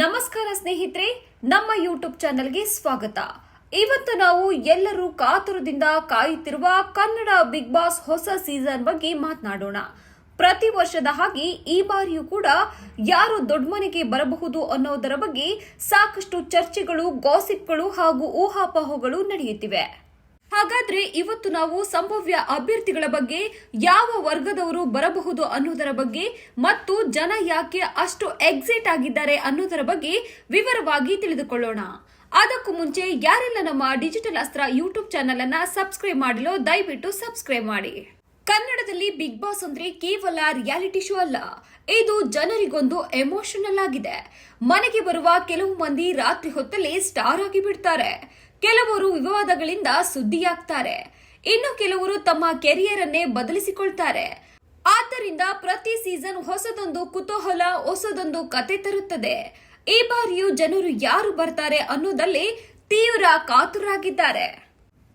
ನಮಸ್ಕಾರ ಸ್ನೇಹಿತರೆ, ನಮ್ಮ ಯೂಟ್ಯೂಬ್ ಚಾನೆಲ್ಗೆ ಸ್ವಾಗತ. ಇವತ್ತು ನಾವು ಎಲ್ಲರೂ ಕಾತುರದಿಂದ ಕಾಯುತ್ತಿರುವ ಕನ್ನಡ ಬಿಗ್ ಬಾಸ್ ಹೊಸ ಸೀಸನ್ ಬಗ್ಗೆ ಮಾತನಾಡೋಣ. ಪ್ರತಿ ವರ್ಷದ ಹಾಗೆ ಈ ಬಾರಿಯೂ ಕೂಡ ಯಾರು ದೊಡ್ಡ ಮನೆಗೆ ಬರಬಹುದು ಅನ್ನೋದರ ಬಗ್ಗೆ ಸಾಕಷ್ಟು ಚರ್ಚೆಗಳು ಗಾಸಿಪ್ಗಳು ಹಾಗೂ ಊಹಾಪೋಹಗಳು ನಡೆಯುತ್ತಿವೆ. ಹಾಗಾದ್ರೆ ಇವತ್ತು ನಾವು ಸಂಭವ್ಯ ಅಭ್ಯರ್ಥಿಗಳ ಬಗ್ಗೆ ಯಾವ ವರ್ಗದವರು ಬರಬಹುದು ಅನ್ನೋದರ ಬಗ್ಗೆ ಮತ್ತು ಜನ ಯಾಕೆ ಅಷ್ಟು ಎಕ್ಸೈಟ್ ಆಗಿದ್ದಾರೆ ಅನ್ನೋದರ ಬಗ್ಗೆ ವಿವರವಾಗಿ ತಿಳಿದುಕೊಳ್ಳೋಣ. ಅದಕ್ಕೂ ಮುಂಚೆ ಯಾರೆಲ್ಲ ನಮ್ಮ ಡಿಜಿಟಲ್ ಅಸ್ತ್ರ ಯೂಟ್ಯೂಬ್ ಚಾನೆಲ್ ಅನ್ನ ಸಬ್ಸ್ಕ್ರೈಬ್ ಮಾಡಲು ದಯವಿಟ್ಟು ಸಬ್ಸ್ಕ್ರೈಬ್ ಮಾಡಿ. ಕನ್ನಡದಲ್ಲಿ ಬಿಗ್ ಬಾಸ್ ಅಂದ್ರೆ ಕೇವಲ ರಿಯಾಲಿಟಿ ಶೋ ಅಲ್ಲ, ಇದು ಜನರಿಗೊಂದು ಎಮೋಷನಲ್ ಆಗಿದೆ. ಮನೆಗೆ ಬರುವ ಕೆಲವು ಮಂದಿ ರಾತ್ರಿ ಹೊತ್ತಲ್ಲಿ ಸ್ಟಾರ್ ಆಗಿ ಬಿಡ್ತಾರೆ. ಕೆಲವರು ವಿವಾದಗಳಿಂದ ಸುದ್ದಿಯಾಗ್ತಾರೆ. ಇನ್ನು ಕೆಲವರು ತಮ್ಮ ಕೆರಿಯರ್ ಅನ್ನೇ ಬದಲಿಸಿಕೊಳ್ತಾರೆ. ಆದ್ದರಿಂದ ಪ್ರತಿ ಸೀಸನ್ ಹೊಸದೊಂದು ಕುತೂಹಲ, ಹೊಸದೊಂದು ಕತೆ ತರುತ್ತದೆ. ಈ ಬಾರಿಯೂ ಜನರು ಯಾರು ಬರ್ತಾರೆ ಅನ್ನೋದಲ್ಲಿ ತೀವ್ರ ಕಾತುರಾಗಿದ್ದಾರೆ.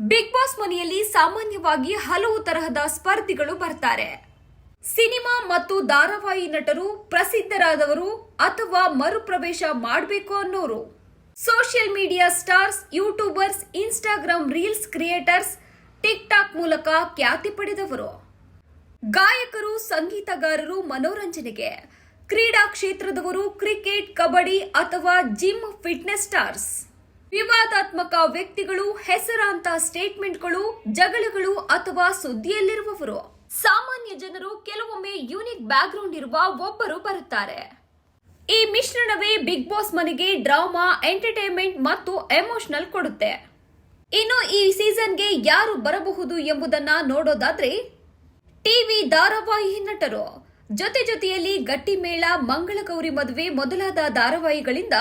ಬಿಗ್ ಬಾಸ್ ಮನೆಯಲ್ಲಿ ಸಾಮಾನ್ಯವಾಗಿ ಹಲವು ತರಹದ ಸ್ಪರ್ಧಿಗಳು ಬರ್ತಾರೆ. ಸಿನಿಮಾ ಮತ್ತು ಧಾರಾವಾಹಿ ನಟರು ಪ್ರಸಿದ್ಧರಾದವರು ಅಥವಾ ಮರುಪ್ರವೇಶ ಮಾಡಬೇಕು ಅನ್ನೋರು. Social media stars YouTubers Instagram reels creators TikTok ಮೂಲಕ ಖ್ಯಾತಿ ಪಡೆದವರು. ಗಾಯಕರು, ಸಂಗೀತಗಾರರು, ಮನೋರಂಜನೆಗೆ. ಕ್ರೀಡಾ ಕ್ಷೇತ್ರದವರು, ಕ್ರಿಕೆಟ್, ಕಬಡ್ಡಿ ಅಥವಾ ಜಿಮ್ ಫಿಟ್ನೆಸ್ ಸ್ಟಾರ್ಸ್. ವಿವಾದಾತ್ಮಕ ವ್ಯಕ್ತಿಗಳು, ಹೆಸರಾಂತ ಸ್ಟೇಟ್ಮೆಂಟ್ಗಳು, ಜಗಳಗಳು ಅಥವಾ ಸುದ್ದಿಯಲ್ಲಿರುವವರು. ಸಾಮಾನ್ಯ ಜನರು ಕೆಲವೊಮ್ಮೆ ಯೂನಿಕ್ ಬ್ಯಾಕ್ಗ್ರೌಂಡ್ ಇರುವ ಒಬ್ಬರು ಬರುತ್ತಾರೆ. ಈ ಮಿಶ್ರಣವೇ ಬಿಗ್ ಬಾಸ್ ಮನೆಗೆ ಡ್ರಾಮಾ, ಎಂಟರ್ಟೈನ್ಮೆಂಟ್ ಮತ್ತು ಎಮೋಷನಲ್ ಕೊಡುತ್ತೆ. ಇನ್ನು ಈ ಸೀಸನ್ಗೆ ಯಾರು ಬರಬಹುದು ಎಂಬುದನ್ನ ನೋಡೋದಾದ್ರೆ ಟಿವಿ ಧಾರಾವಾಹಿ ನಟರು. ಜೊತೆ ಜೊತೆಯಲ್ಲಿ ಗಟ್ಟಿ ಮೇಳ, ಮಂಗಳಗೌರಿ ಮದುವೆ ಮೊದಲಾದ ಧಾರಾವಾಹಿಗಳಿಂದ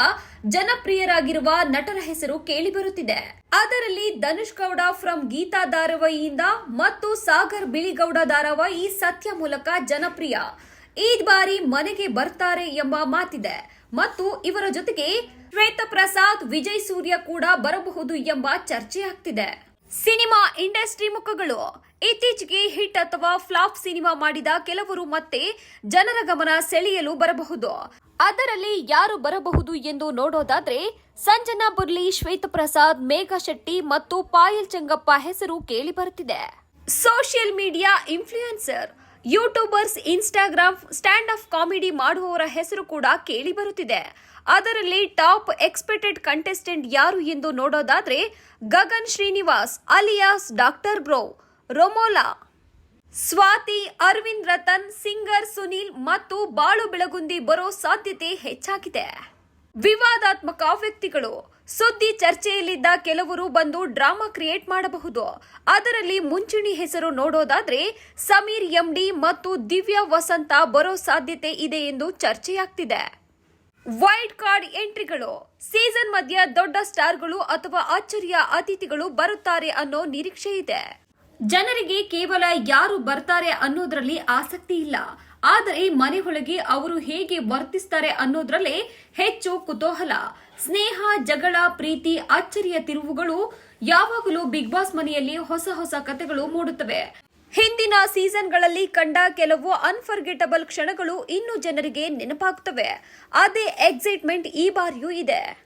ಜನಪ್ರಿಯರಾಗಿರುವ ನಟರ ಹೆಸರು ಕೇಳಿಬರುತ್ತಿದೆ. ಅದರಲ್ಲಿ ಧನುಷ್ ಗೌಡ ಫ್ರಮ್ ಗೀತಾ ಧಾರಾವಾಹಿಯಿಂದ ಮತ್ತು ಸಾಗರ್ ಬಿಳಿಗೌಡ ಧಾರಾವಾಹಿ ಸತ್ಯ ಮೂಲಕ ಜನಪ್ರಿಯ. ಈ ಬಾರಿ ಮನೆಗೆ ಬರ್ತಾರೆ ಎಂಬ ಮಾತಿದೆ. ಮತ್ತು ಇವರ ಜೊತೆಗೆ ಶ್ವೇತ ಪ್ರಸಾದ್, ವಿಜಯ್ ಸೂರ್ಯ ಕೂಡ ಬರಬಹುದು ಎಂಬ ಚರ್ಚೆ ಆಗ್ತಿದೆ. ಸಿನಿಮಾ ಇಂಡಸ್ಟ್ರಿ ಮುಖಗಳು. ಇತ್ತೀಚೆಗೆ ಹಿಟ್ ಅಥವಾ ಫ್ಲಾಪ್ ಸಿನಿಮಾ ಮಾಡಿದ ಕೆಲವರು ಮತ್ತೆ ಜನರ ಗಮನ ಸೆಳೆಯಲು ಬರಬಹುದು. ಅದರಲ್ಲಿ ಯಾರು ಬರಬಹುದು ಎಂದು ನೋಡೋದಾದ್ರೆ ಸಂಜನಾ ಬುರ್ಲಿ, ಶ್ವೇತ ಪ್ರಸಾದ್, ಮೇಘಾ ಶೆಟ್ಟಿ ಮತ್ತು ಪಾಯಲ್ ಚಂಗಪ್ಪ ಹೆಸರು ಕೇಳಿ ಬರುತ್ತಿದೆ. Social media influencer YouTubers Instagram stand up comedy ಮಾಡುವವರ ಹೆಸರು ಕೂಡ ಕೇಳಿ ಬರುತ್ತಿದೆ. ಅದರಲ್ಲಿ ಟಾಪ್ ಎಕ್ಸ್ಪೆಕ್ಟೆಡ್ ಕಂಟೆಸ್ಟೆಂಟ್ ಯಾರು ಎಂದು ನೋಡೋದಾದ್ರೆ Gagan Srinivas alias doctor bro, Romola, Swathi, Aravind Ratan, singer Sunil ಮತ್ತು ಬಾಳು ಬೆಳಗುಂದಿ ಬರೋ ಸಾಧ್ಯತೆ ಹೆಚ್ಚಾಗಿದೆ. ವಿವಾದಾತ್ಮಕ ವ್ಯಕ್ತಿಗಳು ಸುದ್ದಿ ಚರ್ಚೆಯಲ್ಲಿದ್ದ ಕೆಲವರು ಬಂದು ಡ್ರಾಮಾ ಕ್ರಿಯೇಟ್ ಮಾಡಬಹುದು. ಅದರಲ್ಲಿ ಮುಂಚೂಣಿ ಹೆಸರು ನೋಡೋದಾದ್ರೆ ಸಮೀರ್ ಎಂಡಿ ಮತ್ತು ದಿವ್ಯಾ ವಸಂತ ಬರೋ ಸಾಧ್ಯತೆ ಇದೆ ಎಂದು ಚರ್ಚೆಯಾಗ್ತಿದೆ. ವೈಲ್ಡ್ ಕಾರ್ಡ್ ಎಂಟ್ರಿಗಳು. ಸೀಸನ್ ಮಧ್ಯ ದೊಡ್ಡ ಸ್ಟಾರ್ಗಳು ಅಥವಾ ಅಚ್ಚರಿಯ ಅತಿಥಿಗಳು ಬರುತ್ತಾರೆ ಅನ್ನೋ ನಿರೀಕ್ಷೆ ಇದೆ. ಜನರಿಗೆ ಕೇವಲ ಯಾರು ಬರ್ತಾರೆ ಅನ್ನೋದ್ರಲ್ಲಿ ಆಸಕ್ತಿ ಇಲ್ಲ. ಆದರೆ ಮನೆ ಒಳಗೆ ಅವರು ಹೇಗೆ ವರ್ತಿಸ್ತಾರೆ ಅನ್ನೋದ್ರಲ್ಲೇ ಹೆಚ್ಚು ಕುತೂಹಲ. ಸ್ನೇಹ, ಜಗಳ, ಪ್ರೀತಿ ಅಚ್ಚರಿಯ ತಿರುವುಗಳು ಯಾವಾಗಲೂ ಬಿಗ್ ಬಾಸ್ ಮನೆಯಲ್ಲಿ ಹೊಸ ಹೊಸ ಕಥೆಗಳು ಮೂಡುತ್ತವೆ. ಹಿಂದಿನ ಸೀಸನ್ಗಳಲ್ಲಿ ಕಂಡ ಕೆಲವು ಅನ್ಫರ್ಗೆಟಬಲ್ ಕ್ಷಣಗಳು ಇನ್ನು ಜನರಿಗೆ ನೆನಪಾಗುತ್ತವೆ ಅದೇ ಎಕ್ಸೈಟ್ಮೆಂಟ್ ಈ ಬಾರಿಯೂ ಇದೆ.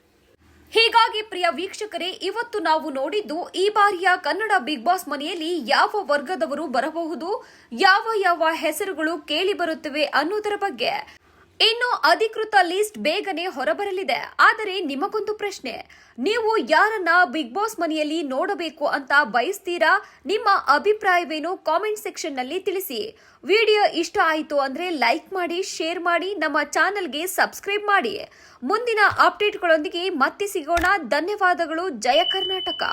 ಹೀಗಾಗಿ ಪ್ರಿಯ ವೀಕ್ಷಕರೇ, ಇವತ್ತು ನಾವು ನೋಡಿದ್ದು ಈ ಬಾರಿಯ ಕನ್ನಡ ಬಿಗ್ ಬಾಸ್ ಮನೆಯಲ್ಲಿ ಯಾವ ವರ್ಗದವರು ಬರಬಹುದು, ಯಾವ ಯಾವ ಹೆಸರುಗಳು ಕೇಳಿ ಬರುತ್ತವೆ ಅನ್ನೋದರ ಬಗ್ಗೆ. ಇನ್ನು ಅಧಿಕೃತ ಲಿಸ್ಟ್ ಬೇಗನೆ ಹೊರಬರಲಿದೆ. ಆದರೆ ನಿಮಗೊಂದು ಪ್ರಶ್ನೆ. ನೀವು ಯಾರನ್ನ ಬಿಗ್ ಬಾಸ್ ಮನೆಯಲ್ಲಿ ನೋಡಬೇಕು ಅಂತ ಬಯಸ್ತೀರಾ? ನಿಮ್ಮ ಅಭಿಪ್ರಾಯವೇನು ಕಾಮೆಂಟ್ ಸೆಕ್ಷನ್ನಲ್ಲಿ ತಿಳಿಸಿ. ವಿಡಿಯೋ ಇಷ್ಟ ಆಯಿತು ಅಂದ್ರೆ ಲೈಕ್ ಮಾಡಿ ಶೇರ್ ಮಾಡಿ, ನಮ್ಮ ಚಾನೆಲ್ಗೆ ಸಬ್ಸ್ಕ್ರೈಬ್ ಮಾಡಿ. ಮುಂದಿನ ಅಪ್ಡೇಟ್ಗಳೊಂದಿಗೆ ಮತ್ತೆ ಸಿಗೋಣ. ಧನ್ಯವಾದಗಳು. ಜಯ ಕರ್ನಾಟಕ.